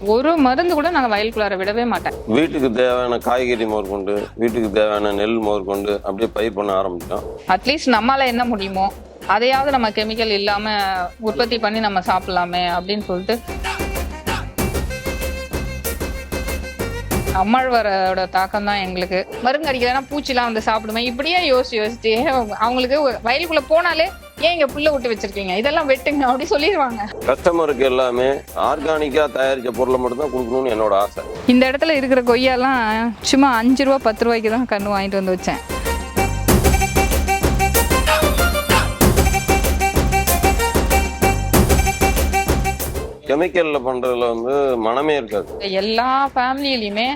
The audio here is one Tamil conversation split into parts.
ஒரு மருந்து கூட நாங்கள் வயலுக்குள்ளார விடவே மாட்டேன். வீட்டுக்கு தேவையான காய்கறி முதற்கொண்டு வீட்டுக்கு தேவையான நெல் முதற்கொண்டு அப்படியே பயிர் பண்ண ஆரம்பித்தோம் அட்லீஸ்ட் நம்மளால என்ன முடியுமோ அதையாவது நம்ம கெமிக்கல் இல்லாம உற்பத்தி பண்ணி நம்ம சாப்பிடலாமே அப்படின்னு சொல்லிட்டு அம்மாழ்வாரோட தாக்கம் தான் எங்களுக்கு. மருந்து அடிக்கலைன்னா பூச்சிலாம் வந்து சாப்பிடுமே. இப்படியே யோசிச்சு யோசிச்சு அவங்களுக்கு வயலுக்குள்ள போனாலே ஏன் இங்க புல்ல விட்டு வச்சிருக்கீங்க? இதெல்லாம் வெட்டுங்க அப்படி சொல்லிடுவாங்க கஸ்டமருக்கு எல்லாமே ஆர்கானிக்காக தயாரித்த பொருளை மட்டும்தான் கொடுக்கணும்னு என்னோட ஆசை. இந்த இடத்துல இருக்கிற கொய்யாலாம் சும்மா அஞ்சு ரூபா பத்து ரூபாய்க்கு தான் கண்ணு வாங்கிட்டு வந்து வச்சேன். கெமிக்கலில் பண்ணுறதுல வந்து மனமே இருக்காது. எல்லா ஃபேமிலியிலையுமே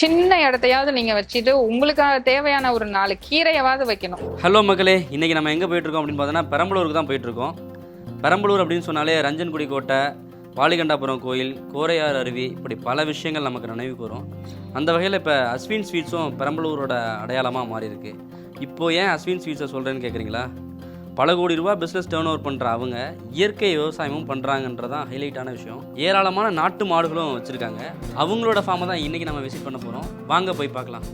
சின்ன இடத்தையாவது நீங்க வச்சுட்டு உங்களுக்கான தேவையான ஒரு நாலு கீரையாவது வைக்கணும். ஹலோ மக்களே இன்றைக்கி நம்ம எங்கே போயிட்டுருக்கோம் அப்படின்னு பார்த்தோன்னா பெரம்பலூருக்கு தான் போயிட்டுருக்கோம். பெரம்பலூர் அப்படின்னு சொன்னாலே ரஞ்சன்குடி கோட்டை பாலிகண்டாபுரம் கோயில் கோரையார் அருவி இப்படி பல விஷயங்கள் நமக்கு நினைவுக்கு வரும் அந்த வகையில் இப்போ அஸ்வின் ஸ்வீட்ஸும் பெரம்பலூரோட அடையாளமாக மாறி இருக்கு இப்போ ஏன் அஸ்வின் ஸ்வீட்ஸை சொல்கிறேன்னு கேட்குறீங்களா பல கோடி ரூபா பிஸ்னஸ் டேர்ன் ஓவர் பண்ணுற அவங்க இயற்கை விவசாயமும் பண்ணுறாங்கன்றதான் ஹைலைட்டான விஷயம். ஏராளமான நாட்டு மாடுகளும் வச்சுருக்காங்க. அவங்களோட ஃபார்மை தான் இன்றைக்கி நம்ம விசிட் பண்ண போகிறோம் வாங்க போய் பார்க்கலாம்.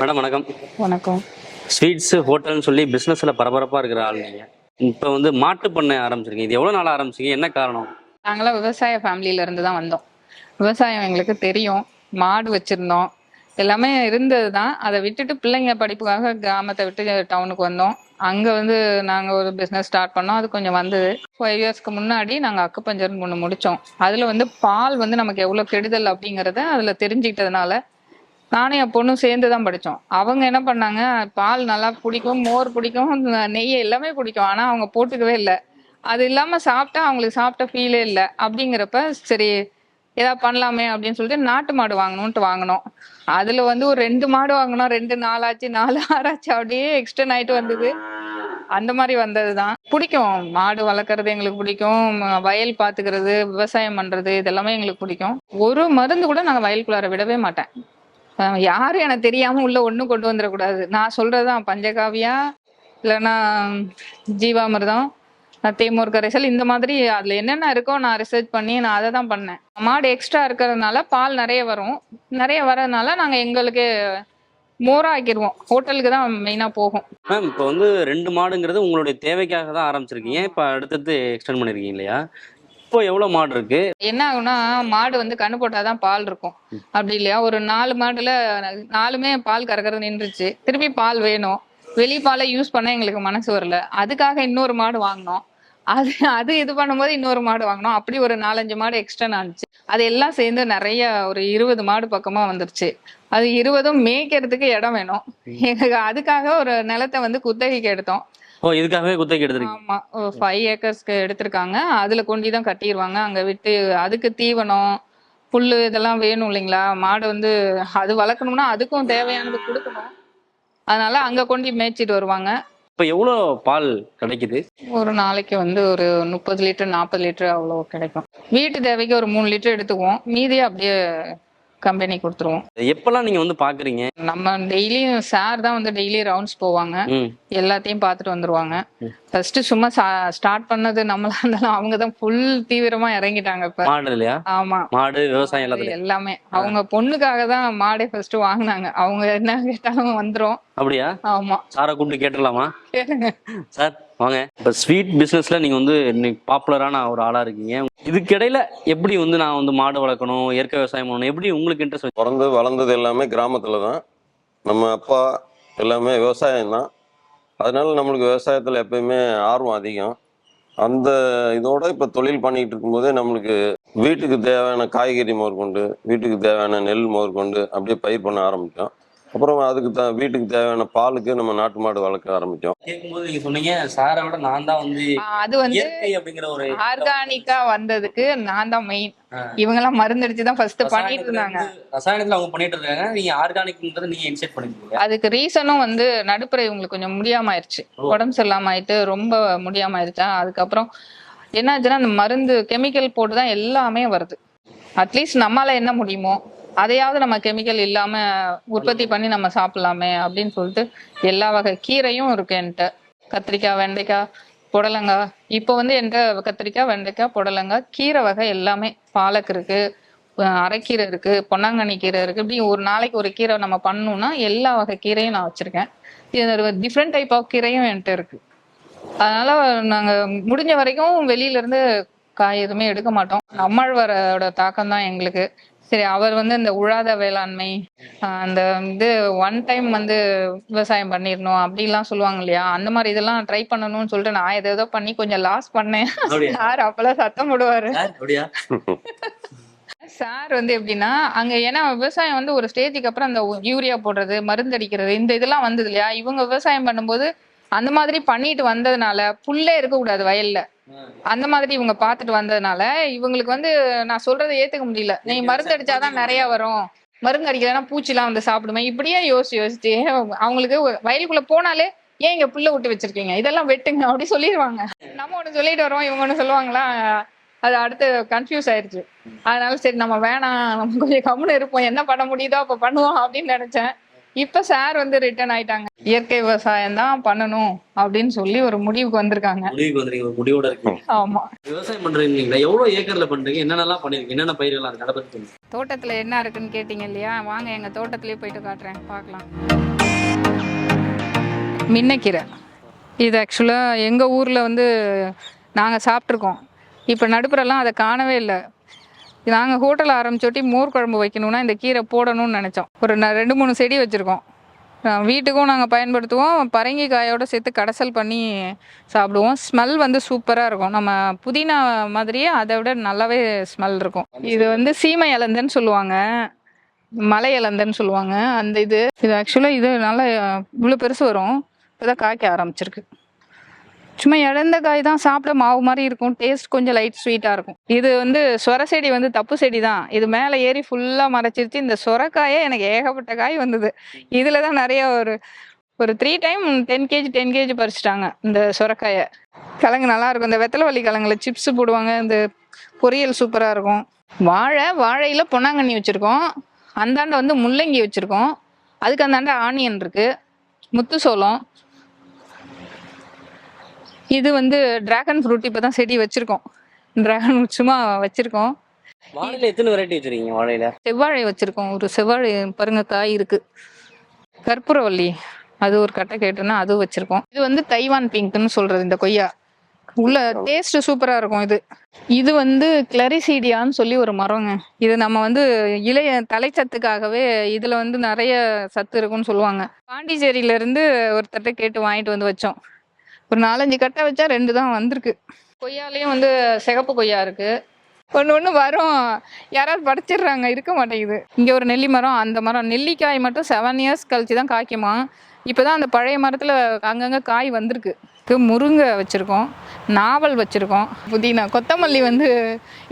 மேடம் வணக்கம். வணக்கம். ஸ்வீட்ஸு ஹோட்டல்னு சொல்லி பிஸ்னஸில் பரபரப்பாக இருக்கிற ஆள் நீங்கள் இப்போ வந்து மாட்டு பண்ணை ஆரம்பிச்சிருக்கீங்க. இது எவ்வளோ நாள் ஆரம்பிச்சிங்க என்ன காரணம்? நாங்களாம் விவசாய ஃபேமிலியில இருந்து தான் வந்தோம். விவசாயம் எங்களுக்கு தெரியும். மாடு வச்சிருந்தோம். எல்லாமே இருந்தது தான் அதை விட்டுட்டு பிள்ளைங்க படிப்புக்காக கிராமத்தை விட்டு டவுனுக்கு வந்தோம். அங்கே வந்து நாங்கள் ஒரு பிஸ்னஸ் ஸ்டார்ட் பண்ணோம். அது கொஞ்சம் வந்தது. ஃபைவ் இயர்ஸ்க்கு முன்னாடி நாங்கள் அக்குப்பஞ்சர்னு ஒன்று முடித்தோம் அதில் வந்து பால் வந்து நமக்கு எவ்வளோ கெடுதல் அப்படிங்கிறத அதில் தெரிஞ்சுக்கிட்டதுனால நானும் என் பொண்ணும் சேர்ந்து தான் படித்தோம் அவங்க என்ன பண்ணாங்க? பால் நல்லா பிடிக்கும் மோர் பிடிக்கும் நெய் எல்லாமே பிடிக்கும். ஆனால் அவங்க போட்டுக்கவே இல்லை. அது இல்லாமல் சாப்பிட்டா அவங்களுக்கு சாப்பிட்ட ஃபீலே இல்லை. அப்படிங்கிறப்ப சரி ஏதாவது பண்ணலாமே அப்படின்னு சொல்லிட்டு நாட்டு மாடு வாங்கணும்ட்டு வாங்கினோம். அதில் வந்து ஒரு ரெண்டு மாடு வாங்கினோம். ரெண்டு நாளாச்சு நாலு ஆறாச்சு. அப்படியே எக்ஸ்டர்ன் ஆயிட்டு வந்தது. அந்த மாதிரி வந்தது தான் பிடிக்கும். மாடு வளர்க்குறது எங்களுக்கு பிடிக்கும். வயல் பார்த்துக்கிறது விவசாயம் பண்ணுறது இதெல்லாமே எங்களுக்கு பிடிக்கும். ஒரு மருந்து கூட நாங்கள் வயலுக்குள்ளார விடவே மாட்டேன். யாரும் எனக்கு தெரியாம உள்ள ஒண்ணும் கொண்டு வந்துடக்கூடாது. நான் சொல்றதுதான். பஞ்சகாவியா இல்லைன்னா ஜீவாமிர்தம். தேமூர் கரைசல் இந்த மாதிரி அதுல என்னென்ன இருக்கோ நான் ரிசர்ச் பண்ணி நான் அதை தான் பண்ணேன். மாடு எக்ஸ்ட்ரா இருக்கிறதுனால பால் நிறைய வரும். நிறைய வரதுனால நாங்க எங்களுக்கு மோரா ஆக்கிடுவோம் ஹோட்டலுக்கு தான் மெயினா போகும். மேம் இப்போ வந்து ரெண்டு மாடுங்கிறது உங்களுடைய தேவைக்காக தான் ஆரம்பிச்சிருக்கீங்க. இப்போ அடுத்தடுத்து எக்ஸ்டெண்ட் பண்ணியிருக்கீங்க இல்லையா? இப்போ எவ்வளோ மாடு இருக்கு? என்ன ஆகும்னா மாடு வந்து கண்ணு போட்டாதான் பால் இருக்கும். அப்படி இல்லையா? ஒரு நாலு மாடுல நாலுமே பால் கறக்கிறது நின்றுச்சு. திருப்பி பால் வேணும். வெளி பாலை யூஸ் பண்ண எங்களுக்கு மனசு வரல. அதுக்காக இன்னொரு மாடு வாங்கினோம். அது அது இது பண்ணும்போது இன்னொரு மாடு வாங்கினோம். அப்படி ஒரு நாலஞ்சு மாடு எக்ஸ்டன் ஆனிச்சு அது எல்லாம் சேர்ந்து நிறைய ஒரு இருபது மாடு பக்கமா வந்துருச்சு. அது இருபதும் மேய்க்கிறதுக்கு இடம் வேணும். எங்களுக்கு அதுக்காக ஒரு நிலத்தை வந்து குத்தகைக்கு எடுத்தோம். ஓ இதுக்காகவே குத்தகைக்கு எடுத்திருக்கீங்க? ஆமா. ஃபைவ் ஏக்கர்ஸ்க்கு எடுத்திருக்காங்க. அதுல கொண்டு தான் கட்டிடுவாங்க அங்க விட்டு அதுக்கு தீவனம் புல்லு இதெல்லாம் வேணும் இல்லைங்களா? மாடு வந்து அது வளர்க்கணும்னா அதுக்கும் தேவையானது கொடுக்கணும். அதனால அங்க கொண்டு மேய்ச்சிட்டு வருவாங்க. இப்போ எவ்வளோ பால் கிடைக்குது? ஒரு நாளைக்கு வந்து ஒரு முப்பது லிட்டர் நாற்பது லிட்டர் அவ்வளோ கிடைக்கும். வீட்டு தேவைக்கு ஒரு மூணு லிட்டர் எடுத்துக்குவோம். மீதியை அப்படியே கம்பெனி கொடுத்துருவோம். எப்போல்லாம் நீங்கள் வந்து பார்க்குறீங்க நம்ம டெய்லியும் சார் தான் வந்து டெய்லி ரவுண்ட்ஸ் போவாங்க. எல்லாத்தையும் பார்த்துட்டு வந்துருவாங்க. ஃபர்ஸ்ட் சும்மா ஸ்டார்ட் பண்ணது நம்மளா இருந்தாலும் அவங்க தான் ஃபுல் தீவிரமா இறங்கிட்டாங்க இப்ப. ஆமா. மாடு விவசாயம் எல்லாமே. அவங்க பொண்ணுக்காக தான் மாடே ஃபர்ஸ்ட் வாங்குனாங்க. அவங்க என்ன கேட்டாலும் வந்துரும். அப்படியா? ஆமா. சாரை கூப்பிட்டு கேட்டுடலாமா? கேளுங்க. சார் வாங்க. இப்போ ஸ்வீட் பிஸ்னஸில் நீங்கள் வந்து இன்னைக்கு பாப்புலரான ஒரு ஆளாக இருக்கீங்க. இதுக்கிடையில் எப்படி வந்து நான் வந்து மாடு வளர்க்கணும் இயற்கை விவசாயம் பண்ணணும் எப்படி உங்களுக்கு இன்ட்ரெஸ்ட் பிறந்து வளர்ந்தது எல்லாமே கிராமத்தில் தான் நம்ம அப்பா எல்லாமே விவசாயம் தான். அதனால நம்மளுக்கு விவசாயத்தில் எப்பயுமே ஆர்வம் அதிகம். அந்த இதோட இப்போ தொழில் பண்ணிக்கிட்டு இருக்கும்போதே நம்மளுக்கு வீட்டுக்கு தேவையான காய்கறி முதற்கொண்டு வீட்டுக்கு தேவையான நெல் முதற்கொண்டு அப்படியே பயிர் பண்ண ஆரம்பித்தோம் அப்புறம் அதுக்கு த வீட்டுக்கு தேவையான பாலுக்கு நம்ம நாட்டு மாடு வளர்க்க ஆரம்பித்தோம் கேட்கும்போது நீங்க சொன்னீங்க சாரை விட நான் தான் வந்து அது வந்து இயற்கை அப்படிங்கிற ஒரு ஆர்கானிக்கா வந்ததுக்கு நான் தான் மெயின். இவங்க எல்லாம் மருந்தடிச்சு தான் ஃபர்ஸ்ட் பண்ணிட்டு இருந்தாங்க. ரசாயனத்துல அவங்க பண்ணிட்டு இருக்காங்க. நீங்க ஆர்கானிக்ன்றது நீங்க இன்செர்ட் பண்ணிருக்கீங்க அதுக்கு ரீசனும் வந்து நடுப்புற இவங்களுக்கு கொஞ்சம் முடியாம ஆயிடுச்சு. உடம்பு சரியில்லாம ஆயிட்டு ரொம்ப முடியாம ஆயிடுச்சா அதுக்கப்புறம் என்னாச்சுன்னா அந்த மருந்து கெமிக்கல் போட்டு தான் எல்லாமே வருது. அட்லீஸ்ட் நம்மளால என்ன முடியுமோ அதையாவது நம்ம கெமிக்கல் இல்லாம உற்பத்தி பண்ணி நம்ம சாப்பிடலாமே அப்படின்னு சொல்லிட்டு எல்லா வகை கீரையும் இருக்கு என்கிட்ட. கத்திரிக்காய் வெண்டைக்காய் புடலங்காய். இப்போ வந்து என்கிட்ட கத்திரிக்காய் வெண்டைக்காய் புடலங்காய் கீரை வகை எல்லாமே. பாலக் இருக்கு அரைக்கீரை இருக்கு பொன்னாங்கண்ணி கீரை இருக்கு. இப்படி ஒரு நாளைக்கு ஒரு கீரை நம்ம பண்ணணும்னா எல்லா வகை கீரையும் நான் வச்சிருக்கேன். இது டிஃப்ரெண்ட் டைப் ஆஃப் கீரையும் என்கிட்ட இருக்கு. அதனால நாங்க முடிஞ்ச வரைக்கும் வெளியில இருந்து காய் எதுவுமே எடுக்க மாட்டோம். நம்மாழ்வாரோட தாக்கம் தான் எங்களுக்கு. சரி அவர் வந்து இந்த உழாத வேளாண்மை அந்த இது ஒன் டைம் வந்து விவசாயம் பண்ணிடணும் அப்படிலாம் சொல்லுவாங்க இல்லையா? அந்த மாதிரி இதெல்லாம் ட்ரை பண்ணணும்னு சொல்லிட்டு நான் எதோ ஏதோ பண்ணி கொஞ்சம் லாஸ் பண்ணேன். சார் அப்பெல்லாம் சத்தம் போடுவாரு. சார் வந்து எப்படின்னா அங்க ஏன்னா விவசாயம் வந்து ஒரு ஸ்டேஜுக்கு அப்புறம் அந்த யூரியா போடுறது மருந்து அடிக்கிறது இந்த இதெல்லாம் வந்தது இல்லையா? இவங்க விவசாயம் பண்ணும்போது அந்த மாதிரி பண்ணிட்டு வந்ததுனால புல்லே இருக்கக்கூடாது வயல்ல. அந்த மாதிரி இவங்க பார்த்துட்டு வந்ததுனால இவங்களுக்கு வந்து நான் சொல்றதை ஏத்துக்க முடியல. நீ மருந்து அடிச்சாதான் நிறைய வரும். மருந்து அடிக்கலன்னா பூச்சிலாம் வந்து சாப்பிடுமே. இப்படியே யோசிச்சு யோசிச்சு அவங்களுக்கு வயலுக்குள்ள போனாலே ஏன் இங்க புல்ல விட்டு வச்சிருக்கீங்க? இதெல்லாம் வெட்டுங்க அப்படி சொல்லிடுவாங்க. நம்ம ஒண்ணு சொல்லிட்டு வரோம் இவங்க ஒண்ணு சொல்லுவாங்களா? அது அடுத்து கன்ஃபியூஸ் ஆயிருச்சு. அதனால சரி நம்ம வேணாம் நம்ம கொஞ்சம் கம்முன்னு இருப்போம். என்ன பண்ண முடியுதோ அப்ப பண்ணுவோம் அப்படின்னு நினைச்சேன். இப்ப சார் வந்து ரிட்டர்ன் ஆயிட்டாங்க. இயற்கை விவசாயம் தான் பண்ணணும் அப்படின்னு சொல்லி ஒரு முடிவுக்கு வந்திருக்காங்க. முடிவுக்கு வந்துருக்கீங்க ஒரு முடிவோட இருக்கீங்க. ஆமா. விவசாயம் பண்றீங்களா எவ்வளவு ஏக்கர்ல பண்றீங்க? என்னென்னலாம் பண்ணிருக்கீங்க? என்னென்ன இருக்கு? அதை பத்தி தோட்டத்துல என்ன இருக்குன்னு கேட்டீங்க இல்லையா? வாங்க எங்க தோட்டத்திலேயே போயிட்டு காட்டுறேன். பார்க்கலாம். மின்னக்கீரை. இது ஆக்சுவலாக எங்கள் ஊரில் வந்து நாங்கள் சாப்பிட்ருக்கோம் இப்போ நடுப்புறெல்லாம் அதை காணவே இல்லை. நாங்கள் ஹோட்டல் ஆரம்பிச்சோட்டி மோர் குழம்பு வைக்கணும்னா இந்த கீரை போடணும்னு நினச்சோம். ஒரு ரெண்டு மூணு செடி வச்சுருக்கோம். வீட்டுக்கும் நாங்கள் பயன்படுத்துவோம். பரங்கி காயோடு சேர்த்து கடைசல் பண்ணி சாப்பிடுவோம். ஸ்மெல் வந்து சூப்பராக இருக்கும். நம்ம புதினா மாதிரியே அதை விட நல்லாவே ஸ்மெல் இருக்கும். இது வந்து சீமை இலந்தன்னு சொல்லுவாங்க. மலை இலந்தன்னு சொல்லுவாங்க. அந்த இது இது ஆக்சுவலாக இது நல்லா இவ்வளோ பெருசு வரும். இப்போதான் காய்க்க ஆரம்பிச்சிருக்கு. சும்மா இழந்த காய் தான் சாப்பிட மாவு மாதிரி இருக்கும். டேஸ்ட் கொஞ்சம் லைட் ஸ்வீட்டாக இருக்கும். இது வந்து சொர செடி வந்து தப்பு செடி தான். இது மேலே ஏறி ஃபுல்லாக மறைச்சிருச்சு. இந்த சொரக்காயே எனக்கு ஏகப்பட்ட காய் வந்தது. இதில் தான் நிறைய ஒரு ஒரு three time ten KG ten KG பறிச்சிட்டாங்க இந்த சொரக்காயை. கிழங்கு நல்லா இருக்கும். இந்த வெத்தலைவள்ளி கிழங்குல சிப்ஸ் போடுவாங்க. இந்த பொரியல் சூப்பராக இருக்கும். வாழை வாழையில் பொன்னாங்கண்ணி வச்சுருக்கோம். அந்தாண்ட வந்து முள்ளங்கி வச்சுருக்கோம். அதுக்கு அந்தாண்ட ஆனியன் இருக்குது முத்து சோளம் இது வந்து டிராகன் ஃப்ரூட் இப்போ தான் செடி வச்சுருக்கோம். டிராகன் சும்மா வச்சுருக்கோம். வாழையில எத்தனை வெரைட்டி வச்சிருக்கீங்க வாழையில? செவ்வாழை வச்சுருக்கோம். ஒரு செவ்வாழை பாருங்க காய் இருக்குது கற்பூரவள்ளி அது ஒரு கட்டை கேட்டோன்னா அது வச்சுருக்கோம். இது வந்து தைவான் பிங்க்னு சொல்கிறது இந்த கொய்யா. உள்ள டேஸ்ட் சூப்பராக இருக்கும் இது. இது வந்து கிளரிசீடியான்னு சொல்லி ஒரு மரங்க. இது நம்ம வந்து இளைய தலைச்சத்துக்காகவே இதில் வந்து நிறைய சத்து இருக்குன்னு சொல்லுவாங்க. பாண்டிச்சேரியில இருந்து ஒருத்தர்ட்ட கேட்டு வாங்கிட்டு வந்து வச்சோம். ஒரு நாலஞ்சு கட்டை வச்சா ரெண்டு தான் வந்திருக்கு. கொய்யாலையும் வந்து சிகப்பு கொய்யா இருக்கு. ஒன்று ஒன்று வரும். யாராவது படைச்சிடுறாங்க இருக்க மாட்டேங்குது. இங்கே ஒரு நெல்லி மரம் அந்த மரம். நெல்லிக்காய் மட்டும் செவன் இயர்ஸ் கழிச்சு தான் காய்க்குமா? இப்போ தான் அந்த பழைய மரத்தில் அங்கங்கே காய் வந்திருக்கு. முருங்கை வச்சுருக்கோம் நாவல் வச்சுருக்கோம். புதினா கொத்தமல்லி வந்து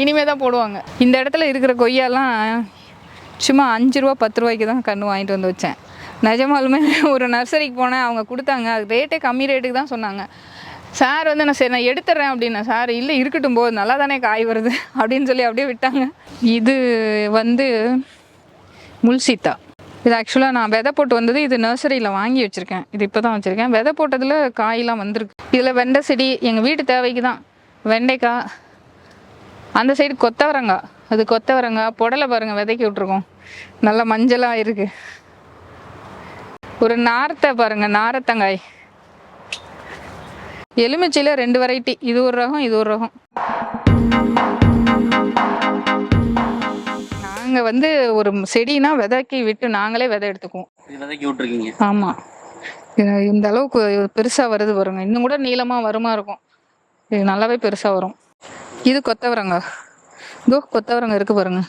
இனிமே தான் போடுவாங்க. இந்த இடத்துல இருக்கிற கொய்யாலாம் சும்மா அஞ்சு ரூபா பத்து ரூபாய்க்கு தான் கன்று வாங்கிட்டு வந்து வச்சேன். நிஜமாலுமே ஒரு நர்சரிக்கு போனேன் அவங்க கொடுத்தாங்க. அது ரேட்டே கம்மி ரேட்டுக்கு தான் சொன்னாங்க. சார் வந்து நான் சரி நான் எடுத்துட்றேன் அப்படின்னா. சார் இல்லை இருக்கட்டும் போது நல்லா தானே காய் வருது அப்படின்னு சொல்லி அப்படியே விட்டாங்க. இது வந்து முல்சீத்தா இது ஆக்சுவலாக நான் விதை போட்டு வந்தது இது நர்சரியில் வாங்கி வச்சுருக்கேன். இது இப்போ தான் வச்சுருக்கேன். விதை போட்டதில் காயெல்லாம் வந்திருக்கு. இதில் வெண்டை செடி எங்கள் வீட்டு தேவைக்கு தான் வெண்டைக்காய் அந்த சைடு கொத்தவரங்காய். அது கொத்தவரங்காய் புடலை பாருங்கள் விதைக்கி விட்ருக்கோம் நல்லா மஞ்சளாக இருக்குது ஒரு நாரத்தை பாருங்க நாரத்தங்காய். எலுமிச்சையில் ரெண்டு வெரைட்டி இது ஒரு ரகம் இது ஒரு ரகம். நாங்கள் வந்து ஒரு செடினா விதைக்கி விட்டு நாங்களே விதை எடுத்துக்குவோம். விதைக்கி விட்டுருக்கீங்க. ஆமாம் இந்த அளவுக்கு பெருசாக வருது பாருங்க. இன்னும் கூட நீளமாக வருமா இருக்கும். இது நல்லாவே பெருசாக வரும். இது கொத்தவரங்காய் இதோ கொத்தவரங்காய் இருக்கு பாருங்க.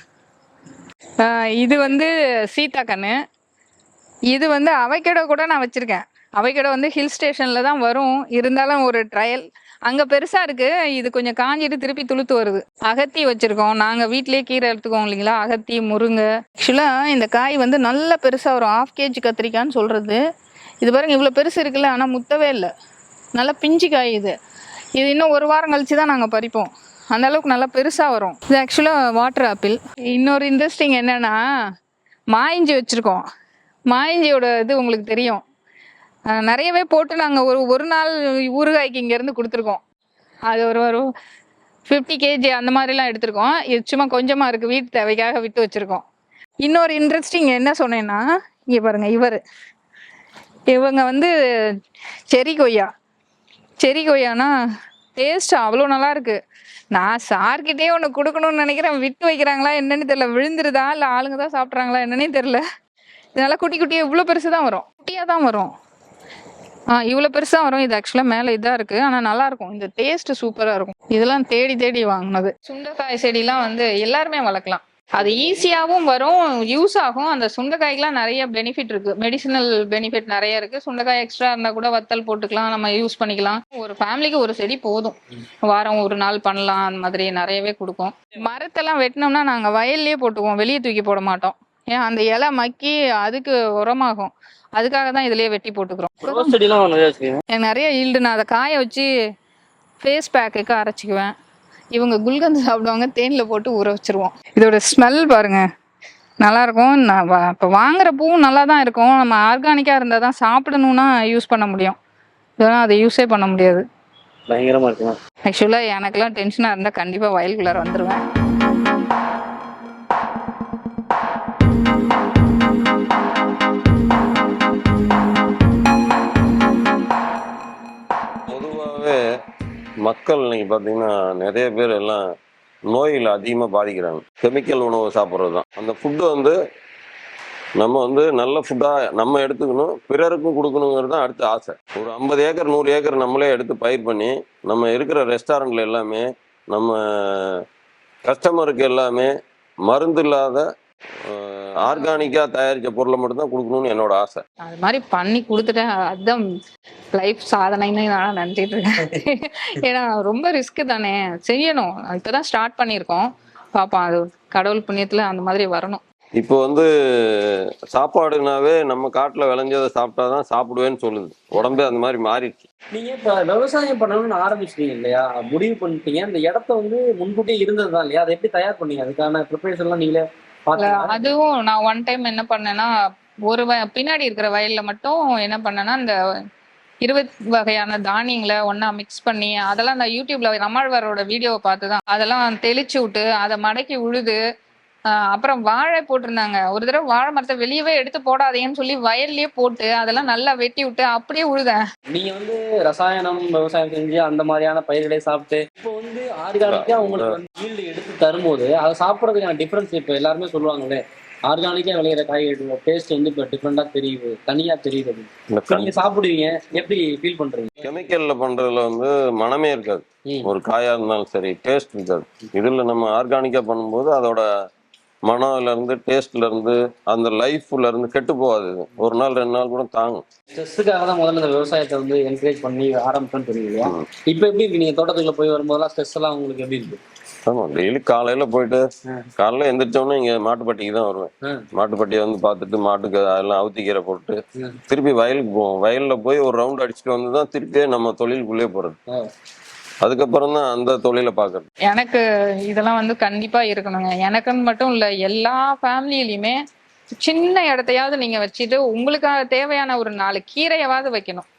இது வந்து சீத்தா கன்று இது வந்து அவைக்கடை கூட நான் வச்சுருக்கேன். அவைக்கடை வந்து ஹில் ஸ்டேஷனில் தான் வரும். இருந்தாலும் ஒரு ட்ரையல் அங்கே பெருசாக இருக்குது இது கொஞ்சம் காஞ்சிட்டு திருப்பி துளுத்து வருது. அகத்தி வச்சுருக்கோம். நாங்கள் வீட்டிலேயே கீரை எடுத்துக்கோம் இல்லைங்களா? அகத்தி முருங்கை. ஆக்சுவலாக இந்த காய் வந்து நல்ல பெருசாக வரும் ஆஃப் கேஜி கத்திரிக்கான்னு சொல்கிறது இது பாருங்க இவ்வளோ பெருசு இருக்குல்ல ஆனால் முத்தவே இல்லை. நல்லா பிஞ்சு காய் இது. இது இன்னும் ஒரு வாரம் கழிச்சு தான் நாங்கள் பறிப்போம். அந்த அளவுக்கு நல்லா பெருசாக வரும். இது ஆக்சுவலாக வாட்டர் ஆப்பிள் இன்னொரு இன்ட்ரெஸ்டிங் என்னென்னா மாயிஞ்சி வச்சுருக்கோம். மாயஞ்சியோட இது உங்களுக்கு தெரியும். நிறையவே போட்டு நாங்கள் ஒரு ஒரு நாள் ஊறுகாய்க்கு இங்கேருந்து கொடுத்துருக்கோம். அது ஒரு ஒரு ஃபிஃப்டி கேஜி அந்த மாதிரிலாம் எடுத்திருக்கோம். இது சும்மா கொஞ்சமாக இருக்குது வீட்டு தேவைக்காக விட்டு வச்சுருக்கோம். இன்னொரு இன்ட்ரெஸ்டிங் என்ன சொன்னேன்னா இங்கே பாருங்கள் இவர். இவங்க வந்து செரி கொய்யா. செரி கொய்யானா டேஸ்ட் அவ்வளோ நல்லா இருக்கு. நான் சார்கிட்டே ஒன்று கொடுக்கணும்னு நினைக்கிறேன். விட்டு வைக்கிறாங்களா என்னன்னு தெரியல. விழுந்துருதா? இல்லை ஆளுங்க தான் சாப்பிட்றாங்களா என்னன்னே தெரில இதனால குட்டி குட்டியாக இவ்வளோ பெருசு தான் வரும். குட்டியாக தான் வரும். ஆ இவ்வளோ பெருசாக வரும். இது ஆக்சுவலாக மேலே இதாக இருக்குது ஆனால் நல்லா இருக்கும். இந்த டேஸ்ட் சூப்பராக இருக்கும். இதெல்லாம் தேடி தேடி வாங்கினது. சுண்டைக்காய் செடிலாம் வந்து எல்லாருமே வளர்க்கலாம். அது ஈஸியாகவும் வரும் யூஸ் ஆகும். அந்த சுண்டைக்காய்க்கெலாம் நிறைய பெனிஃபிட் இருக்கு. மெடிசினல் பெனிஃபிட் நிறைய இருக்கு. சுண்டைக்காய் எக்ஸ்ட்ரா இருந்தால் கூட வத்தல் போட்டுக்கலாம். நம்ம யூஸ் பண்ணிக்கலாம். ஒரு ஃபேமிலிக்கு ஒரு செடி போதும். வாரம் ஒரு நாள் பண்ணலாம். அந்த மாதிரி நிறையவே கொடுக்கும். மரத்தெல்லாம் வெட்டினோம்னா நாங்கள் வயல்லே போட்டுக்குவோம். வெளியே தூக்கி போட மாட்டோம். ஏன் அந்த இலை மக்கி அதுக்கு உரமாகும். அதுக்காக தான் இதுலயே வெட்டி போட்டுக்கிறோம். நிறைய வச்சுக்கோங்க எனக்கு நிறைய ஈல்டு நான் அதை காய வச்சு ஃபேஸ் பேக்குக்கு அரைச்சிக்குவேன். இவங்க குல்கந்து சாப்பிடுவாங்க தேனில் போட்டு ஊற வச்சிருவோம். இதோட ஸ்மெல் பாருங்க. நல்லா இருக்கும். நான் இப்போ வாங்குற பூவும் நல்லா தான் இருக்கும். நம்ம ஆர்கானிக்காக இருந்தால் தான் சாப்பிடணும்னா யூஸ் பண்ண முடியும். இதெல்லாம் அதை யூஸே பண்ண முடியாது. பயங்கரமா இருக்குங்க ஆக்சுவலாக எனக்கெல்லாம் டென்ஷனாக இருந்தால் கண்டிப்பாக வயலுக்குள்ளார வந்துடுவேன் மக்கள் இன்னைக்கு பார்த்தீங்கன்னா நிறைய பேர் எல்லாம் நோயில் அதிகமாக பாதிக்கிறாங்க. கெமிக்கல் உணவு சாப்பிட்றது தான் அந்த ஃபுட்டு வந்து நம்ம வந்து நல்ல ஃபுட்டாக நம்ம எடுத்துக்கணும் பிறருக்கும் கொடுக்கணுங்கிறது தான் அடுத்த ஆசை. ஒரு ஐம்பது ஏக்கர் நூறு ஏக்கர் நம்மளே எடுத்து பயிர் பண்ணி நம்ம இருக்கிற ரெஸ்டாரண்ட்டில் எல்லாமே நம்ம கஸ்டமருக்கு எல்லாமே மருந்து இல்லாத ஆர்கானிக்காக தயாரித்த பொருளை மட்டும்தான் கொடுக்கணும்னு என்னோட ஆசை. அது மாதிரி பண்ணி கொடுத்துட்டேன். அதுதான் லைஃப் சாதனைன்னு நான் நினச்சிட்டு இருக்கேன். ஏன்னா ரொம்ப ரிஸ்க் தானே. செய்யணும். இப்போதான் ஸ்டார்ட் பண்ணியிருக்கோம். பார்ப்போம் அது கடவுள் புண்ணியத்தில் அந்த மாதிரி வரணும். இப்போ வந்து சாப்பாடுனாவே நம்ம காட்டில் விளைஞ்சதை சாப்பிட்டா தான் சாப்பிடுவேன்னு சொல்லுது. உடம்பே அந்த மாதிரி மாறிடுச்சு. நீங்க இப்ப விவசாயம் பண்ணணும்னு ஆரம்பிச்சிட்டீங்க இல்லையா? முடிவு பண்ணிட்டீங்க. அந்த இடத்த வந்து முன்கூட்டியே இருந்தது தான் இல்லையா? அதை எப்படி தயார் பண்ணீங்க? அதுக்கான ப்ரிப்பரேஷன் எல்லாம் நீங்களே அதுவும் நான் ஒன் டைம் என்ன பண்ணேன்னா ஒரு பின்னாடி இருக்கிற வயல்ல மட்டும் என்ன பண்ணேன்னா இந்த இருபது வகையான தானியங்களை ஒண்ணா மிக்ஸ் பண்ணி அதெல்லாம் அந்த யூடியூப்ல நம்மாழ்வாரோட வீடியோவை பார்த்து தான் அதெல்லாம் தெளிச்சு விட்டு அதை மடக்கி உழுது அப்புறம் வாழை போட்டிருந்தாங்க. ஒரு தடவை வாழை மரத்தை வெளியவே எடுத்து போடாதீங்கன்னு சொல்லி வயல்லயே போட்டு அதெல்லாம் நல்லா வெட்டி விட்டு அப்படியே உழுதேன். நீங்க வந்து ரசாயனம் விவசாயம் செஞ்சு அந்த மாதிரியான பயிர்களை சாப்பிட்டு இப்போ வந்து ஆர்கானிக்கா உங்களுக்கு வந்து ஈல்டு எடுத்து தரும்போது அதை சாப்பிட்றதுக்கான டிஃபரன்ஸ் இப்போ எல்லாருமே சொல்லுவாங்களே ஆர்கானிக்கா விளையிற காய்கறிகளோட டேஸ்ட் வந்து இப்போ டிஃப்ரெண்டா தெரியுது தனியா தெரியுது நீங்க சாப்பிடுவீங்க எப்படி ஃபீல் பண்றீங்க? கெமிக்கல்ல பண்றதுல வந்து மனமே இருக்காது. ஒரு காயா இருந்தாலும் சரி டேஸ்ட் இருக்காது. இதுல நம்ம ஆர்கானிக்கா பண்ணும்போது அதோட மனம்ல இருந்து டேஸ்ட்ல இருந்து அந்த லைஃப்ல இருந்து கெட்டு போகாது. ஒரு நாள் ரெண்டு நாள் கூட தாங்கும் ஸ்ட்ரெஸ்ஸுக்காக தான் முதல்ல இந்த விவசாயத்தை வந்து என்கரேஜ் பண்ணி ஆரம்பிச்சோன்னு ம். இப்போ எப்படி இருக்கு நீங்க தோட்டத்துக்குள்ள போய் வரும்போதெல்லாம் ஸ்ட்ரெஸ் எல்லாம் உங்களுக்கு எப்படி இருக்கு ஆமா டெய்லி காலையில போயிட்டு. காலையில எந்திரிச்சோடனே இங்க மாட்டுப்பட்டிக்கு தான் வருவேன். மாட்டுப்பட்டியை வந்து பார்த்துட்டு மாட்டுக்கு அதெல்லாம் அவுத்திக்கீரை போட்டு. திருப்பி வயலுக்கு போவோம் வயல்ல போய் ஒரு ரவுண்ட் அடிச்சுட்டு வந்து தான் திருப்பியே நம்ம தொழிலுக்குள்ளே போறது. அதுக்கப்புறம் தான் அந்த தொழிலை பார்க்கறது. எனக்கு இதெல்லாம் வந்து கண்டிப்பா இருக்கணுங்க. எனக்குன்னு மட்டும் இல்ல எல்லா ஃபேமிலியிலயுமே சின்ன இடத்தையாவது நீங்க வச்சுட்டு உங்களுக்காக தேவையான ஒரு நாலு கீரையாவது வைக்கணும்.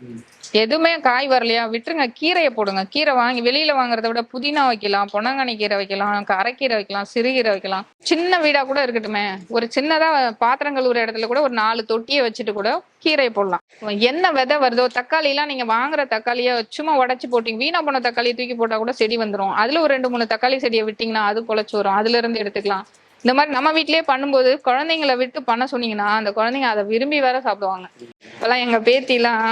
எதுவுமே காய் வரலையா? விட்டுருங்க. கீரையை போடுங்க. கீரை வாங்கி வெளியில வாங்குறத விட புதினா வைக்கலாம் பொன்னாங்கண்ணி கீரை வைக்கலாம் அரைக்கீரை வைக்கலாம் சிறுகீரை வைக்கலாம். சின்ன வீடா கூட இருக்கட்டுமே. ஒரு சின்னதா பாத்திரம் கழுவுற இடத்துல கூட ஒரு நாலு தொட்டியை வச்சுட்டு கூட கீரையை போடலாம். என்ன விதை வருதோ தக்காளி எல்லாம் நீங்க வாங்குற தக்காளியை சும்மா உடச்சு போட்டீங்க. வீணா போன தக்காளியை தூக்கி போட்டா கூட செடி வந்துடும் அதுல ஒரு ரெண்டு மூணு தக்காளி செடியை விட்டீங்கன்னா அது பொழைச்சு வரும். அதுல இருந்து எடுத்துக்கலாம். இந்த மாதிரி நம்ம வீட்லயே பண்ணும்போது குழந்தைங்களை விட்டு பண்ண சொன்னீங்கன்னா அந்த குழந்தைங்க அதை விரும்பி வேற சாப்பிடுவாங்க. இப்பெல்லாம் எங்க பேத்திலாம்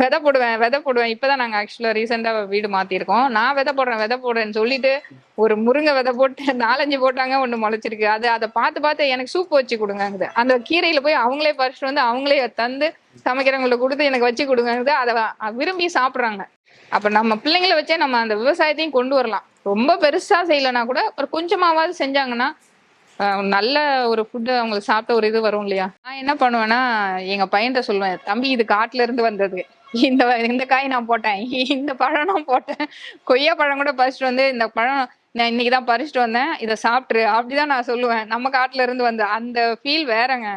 விதை போடுவேன் விதை போடுவேன். இப்பதான் நாங்க ஆக்சுவலா ரீசெண்டா வீடு மாத்திருக்கோம். நான் விதை போடுறேன் விதை போடுறேன்னு சொல்லிட்டு ஒரு முருங்கை விதை போட்டு நாலஞ்சு போட்டாங்க ஒண்ணு முளைச்சிருக்கு. அது அதை பார்த்து பார்த்து எனக்கு சூப் வச்சு கொடுங்க அந்த கீரையில போய் அவங்களே பறிச்சுட்டு வந்து அவங்களே தந்து சமைக்கிறவங்களை கொடுத்து எனக்கு வச்சு கொடுங்க அதை விரும்பி சாப்பிடுறாங்க. அப்ப நம்ம பிள்ளைங்களை வச்சே நம்ம அந்த விவசாயத்தையும் கொண்டு வரலாம். ரொம்ப பெருசா செய்யலன்னா கூட ஒரு கொஞ்சமாவது செஞ்சாங்கன்னா நல்ல ஒரு ஃபுட்டு அவங்களுக்கு சாப்பிட்ட ஒரு இது வரும் இல்லையா? நான் என்ன பண்ணுவேன்னா எங்க பையன்கிட்ட சொல்லுவேன் தம்பி இது காட்டுல இருந்து வந்தது. இந்த இந்த காய் நான் போட்டேன். இந்த பழம் நான் போட்டேன். கொய்யா பழம் கூட பறிச்சுட்டு வந்து இந்த பழம் நான் இன்னைக்கு தான் பறிச்சுட்டு வந்தேன். இதை சாப்பிட்ரு அப்படிதான் நான் சொல்லுவேன். நம்ம காட்டுல இருந்து வந்த அந்த ஃபீல் வேறங்க.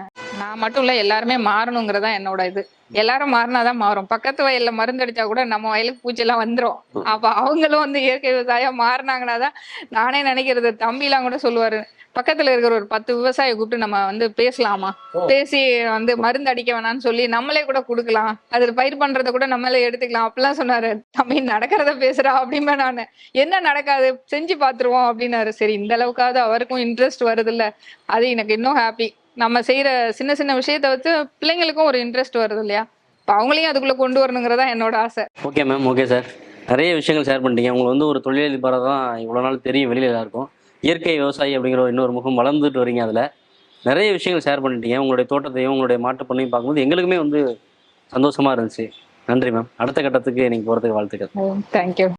நான் மட்டும் இல்ல எல்லாருமே மாறணுங்கிறதா என்னோட இது. எல்லாரும் மாறினாதான் மாறும். பக்கத்து வயல்ல மருந்து அடிச்சா கூட நம்ம வயலுக்கு பூச்செல்லாம் வந்துரும். அப்ப அவங்களும் வந்து இயற்கை விவசாயம் மாறினாங்கன்னா தான் நானே நினைக்கிறது. தம்பிலாம் கூட சொல்லுவாரு பக்கத்துல இருக்கிற ஒரு பத்து விவசாயி கூப்பிட்டு நம்ம வந்து பேசலாமா? பேசி வந்து மருந்து அடிக்க வேணாம்னு சொல்லி நம்மளே கூட கொடுக்கலாம். அது பயிர் பண்றத கூட நம்மளே எடுத்துக்கலாம். அப்படிலாம் சொன்னாரு. தம்பி நடக்கிறத பேசுறா அப்படிமே நானு. என்ன நடக்காது? செஞ்சு பாத்துருவோம் அப்படின்னாரு. சரி இந்த அளவுக்காவது அவருக்கும் இன்ட்ரெஸ்ட் வருது இல்ல அது எனக்கு இன்னும் ஹாப்பி நம்ம செய்யற சின்ன சின்ன விஷயத்த வச்சு பிள்ளைங்களுக்கும் ஒரு இன்ட்ரெஸ்ட் வருது இல்லையா? இப்ப அவங்களையும் அதுக்குள்ள கொண்டு வரணுங்கிறதா என்னோட ஆசை. ஓகே மேம் ஓகே சார் நிறைய விஷயங்கள் ஷேர் பண்ணிட்டீங்க. உங்களுக்கு வந்து ஒரு தொழிலதிபராக தான் இவ்வளோ நாள் தெரியும் வெளியில் எல்லாருக்கும். இயற்கை விவசாயி அப்படிங்கிற ஒரு இன்னொரு முகம் வளர்ந்துட்டு வரீங்க அதில். நிறைய விஷயங்கள் ஷேர் பண்ணிட்டீங்க. உங்களுடைய தோட்டத்தையும் உங்களுடைய மாட்டு பண்ணையும் பார்க்கும்போது எங்களுக்குமே வந்து சந்தோஷமா இருந்துச்சு. நன்றி மேம் அடுத்த கட்டத்துக்கு நீங்கள் போகிறதுக்கு வாழ்த்துக்கள். தேங்க்யூ